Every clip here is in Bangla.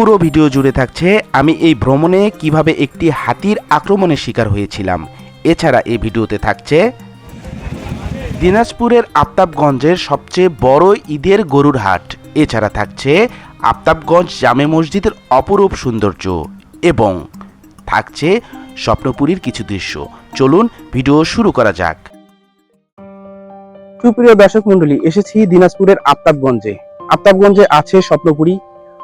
পুরো ভিডিও জুড়ে থাকছে, আমি এই ভ্রমণে কীভাবে একটি হাতির আক্রমণের শিকার হয়েছিলাম। এছাড়া এই ভিডিওতে থাকছে, দিনাজপুরের আফতাবগঞ্জের সবচেয়ে বড় ঈদের গরুর হাট। এছাড়া থাকছে আফতাবগঞ্জ জামে মসজিদের অপরূপ সৌন্দর্য এবং থাকছে স্বপ্নপুরীর কিছু দৃশ্য। চলুন ভিডিও শুরু করা যাক। সুপ্রিয় দর্শক মন্ডলী এসেছি দিনাজপুরের আফতাবগঞ্জে। আফতাবগঞ্জে আছে স্বপ্নপুরী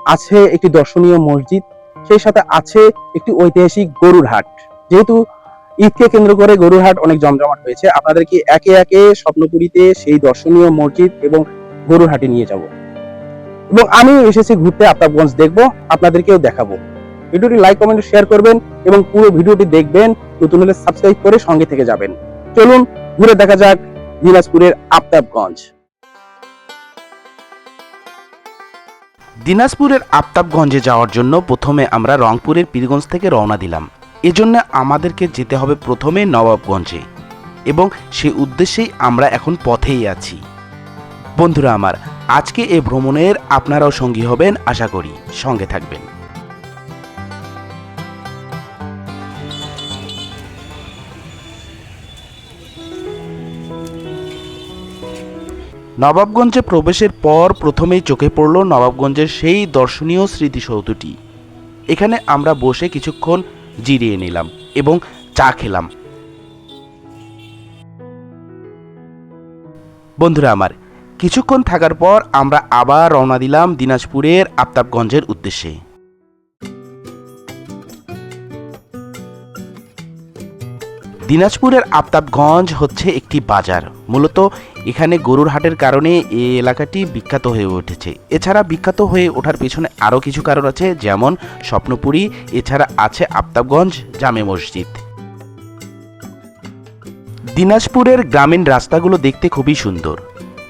আছে একটি দর্শনীয় মসজিদ, সেই সাথে আছে একটি ঐতিহাসিক গরুর হাট। যেহেতু ঈদকে কেন্দ্র করে গরুর হাট অনেক জমজমাট হয়েছে, আপনাদেরকে একে একে স্বপ্নপুরীতে সেই দর্শনীয় মসজিদ এবং গরুর হাটে নিয়ে যাব। এবং আমি এসেছি ঘুরতে, আফতাবগঞ্জ দেখব, আপনাদেরকেও দেখাবো। ভিডিওটি লাইক কমেন্ট শেয়ার করবেন এবং পুরো ভিডিওটি দেখবেন, নতুন হলে সাবস্ক্রাইব করে সঙ্গে থেকে যাবেন। চলুন, ঘুরে দেখা যাক দিনাজপুরের আফতাবগঞ্জ। দিনাজপুরের আফতাবগঞ্জে যাওয়ার জন্য প্রথমে আমরা রংপুরের পীরগঞ্জ থেকে রওনা দিলাম। এজন্য আমাদেরকে যেতে হবে প্রথমে নবাবগঞ্জে এবং সে উদ্দেশ্যেই আমরা এখন পথেই আছি। বন্ধুরা আমার, আজকে এ ভ্রমণের আপনারাও সঙ্গী হবেন, আশা করি। সঙ্গে থাকবেন। নবাবগঞ্জে প্রবেশের পর প্রথমেই চোখে পড়ল নবাবগঞ্জের সেই দর্শনীয় স্মৃতিসৌধটি। এখানে আমরা বসে কিছুক্ষণ জিরিয়ে নিলাম এবং চা খেলাম। বন্ধুরা আমার, কিছুক্ষণ থাকার পর আমরা আবার রওনা দিলাম দিনাজপুরের আফতাবগঞ্জের উদ্দেশ্যে। দিনাজপুরের আফতাবগঞ্জ হচ্ছে একটি বাজার। মূলত এখানে গরুর হাটের কারণে এই এলাকাটি বিখ্যাত হয়ে উঠেছে। এছাড়া বিখ্যাত হয়ে ওঠার পেছনে আরও কিছু কারণ আছে, যেমন স্বপ্নপুরী, এছাড়া আছে আফতাবগঞ্জ জামে মসজিদ। দিনাজপুরের গ্রামীণ রাস্তাগুলো দেখতে খুবই সুন্দর।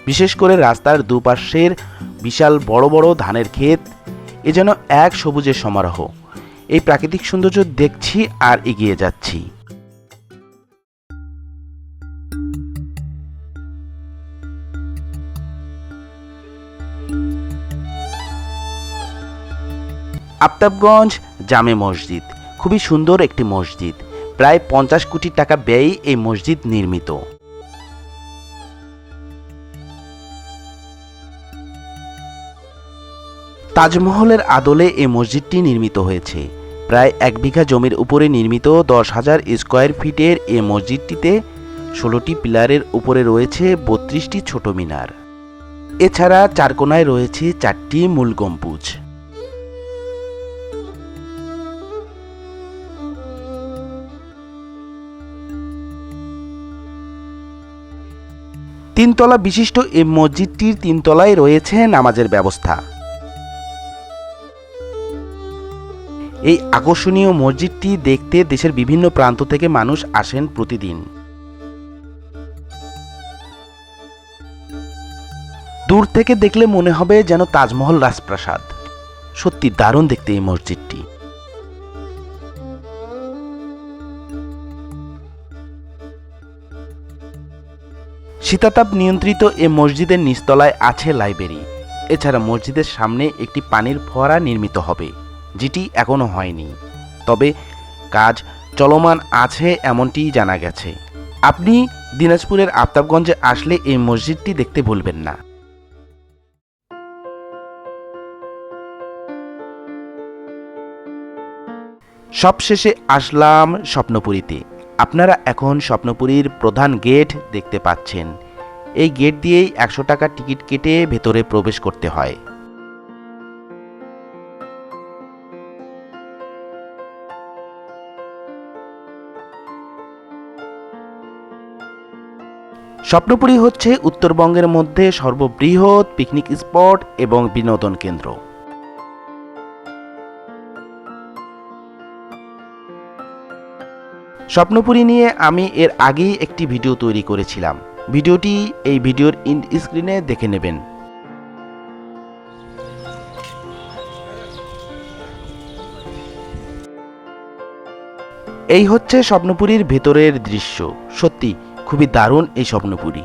বিশেষ করে রাস্তার দুপাশের বিশাল বড় বড় ধানের ক্ষেত, এ যেন এক সবুজের সমারোহ। এই প্রাকৃতিক সৌন্দর্য দেখছি আর এগিয়ে যাচ্ছি। আফতাবগঞ্জ জামে মসজিদ। খুবই সুন্দর একটি মসজিদ। প্রায় পঞ্চাশ কোটি টাকা ব্যয়ে এই মসজিদ নির্মিত। তাজমহলের আদলে এই মসজিদটি নির্মিত হয়েছে। প্রায় এক বিঘা জমির উপরে নির্মিত দশ হাজার স্কোয়ার ফিটের এই মসজিদটিতে ষোলোটি পিলারের উপরে রয়েছে বত্রিশটি ছোট মিনার। এছাড়া চারকোনায় রয়েছে চারটি মূল গম্বুজ। তিনতলা বিশিষ্ট এই মসজিদটির তিনতলায় রয়েছে নামাজের ব্যবস্থা। এই আকর্ষণীয় মসজিদটি দেখতে দেশের বিভিন্ন প্রান্ত থেকে মানুষ আসেন প্রতিদিন। দূর থেকে দেখলে মনে হবে যেন তাজমহল রাজপ্রাসাদ। সত্যি দারুণ দেখতে এই মসজিদটি। শীতাতাপ নিয়ন্ত্রিত এ মসজিদের নিচতলায় আছে লাইব্রেরি। এছাড়া মসজিদের সামনে একটি পানির ফোয়ারা নির্মিত হবে, যেটি এখনও হয়নি। তবে কাজ চলমান আছে এমনটিই জানা গেছে। আপনি দিনাজপুরের আফতাবগঞ্জে আসলে এই মসজিদটি দেখতে ভুলবেন না। সবশেষে আসলাম স্বপ্নপুরীতে। আপনারা এখন স্বপ্নপুরীর প্রধান গেট দেখতে পাচ্ছেন। এই গেট দিয়েই একশো টাকা টিকিট কেটে ভেতরে প্রবেশ করতে হয়। স্বপ্নপুরী হচ্ছে উত্তরবঙ্গের মধ্যে সর্ববৃহৎ পিকনিক স্পট এবং বিনোদন কেন্দ্র। স্বপ্নপুরী নিয়ে আমি এর আগেই একটি ভিডিও তৈরি করেছিলাম। ভিডিওটি এই ভিডিওর ইন স্ক্রিনে দেখে নেবেন। এই হচ্ছে স্বপ্নপুরীর ভেতরের দৃশ্য। সত্যি, খুবই দারুণ এই স্বপ্নপুরী।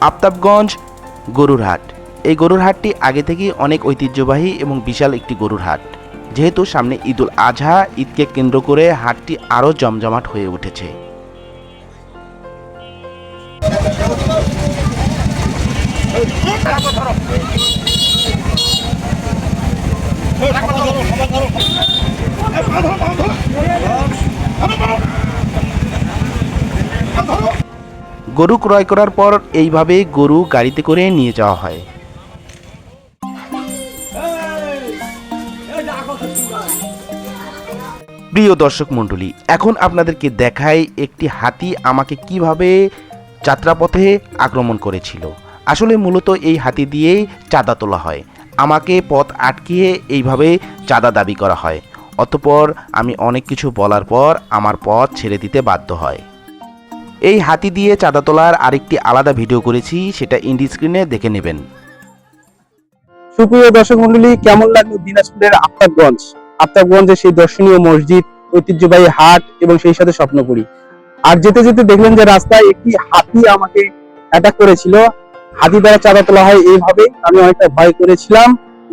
আফতাবগঞ্জ গরুর হাট এই গরুর হাটটি আগে থেকেই অনেক ঐতিহ্যবাহী এবং বিশাল একটি গরুর হাট। যেহেতু সামনে ঈদুল আজহা, ঈদকে কেন্দ্র করে হাটটি আরও জমজমাট হয়ে উঠেছে। গরু ক্রয় করার পর এইভাবে গরু গাড়িতে করে নিয়ে যাওয়া হয়। প্রিয় দর্শক মণ্ডলী, এখন আপনাদেরকে দেখাই একটি হাতি আমাকে কীভাবে যাত্রাপথে আক্রমণ করেছিল। আসলে মূলত এই হাতি দিয়েই চাঁদা তোলা হয়। আমাকে পথ আটকিয়ে এইভাবে চাঁদা দাবি করা হয়। অতপর আমি অনেক কিছু বলার পর আমার পথ ছেড়ে দিতে বাধ্য হয়। এই হাতি দিয়ে চাঁদা তোলার আরেকটি আলাদা ভিডিও করেছি, সেটা ইন্ডি স্ক্রিনে দেখে নেবেন। সুপ্রিয় দর্শক মন্ডলী, কেমন লাগল দিনাজপুরের আফতাবগঞ্জ? আফতাবগঞ্জের সেই দর্শনীয় মসজিদ, ঐতিহ্যবাহী হাট এবং সেই সাথে স্বপ্নপুরী। আর যেতে যেতে দেখলেন যে রাস্তায় একটি হাতি আমাকে অ্যাটাক করেছিল। হাতি দ্বারা চাঁদা তোলা হয় এইভাবে, আমি অনেকটা ভয় করেছিলাম।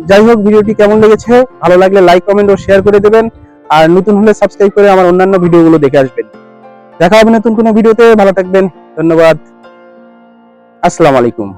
যাই হোক, ভিডিওটি কেমন লেগেছে, ভালো লাগলে লাইক কমেন্ট ও শেয়ার করে দেবেন। আর নতুন হলে সাবস্ক্রাইব করে আমার অন্যান্য ভিডিওগুলো দেখে আসবেন। দেখা হবে নতুন কোনো ভিডিওতে, ভালো থাকবেন, ধন্যবাদ। আসসালামু আলাইকুম।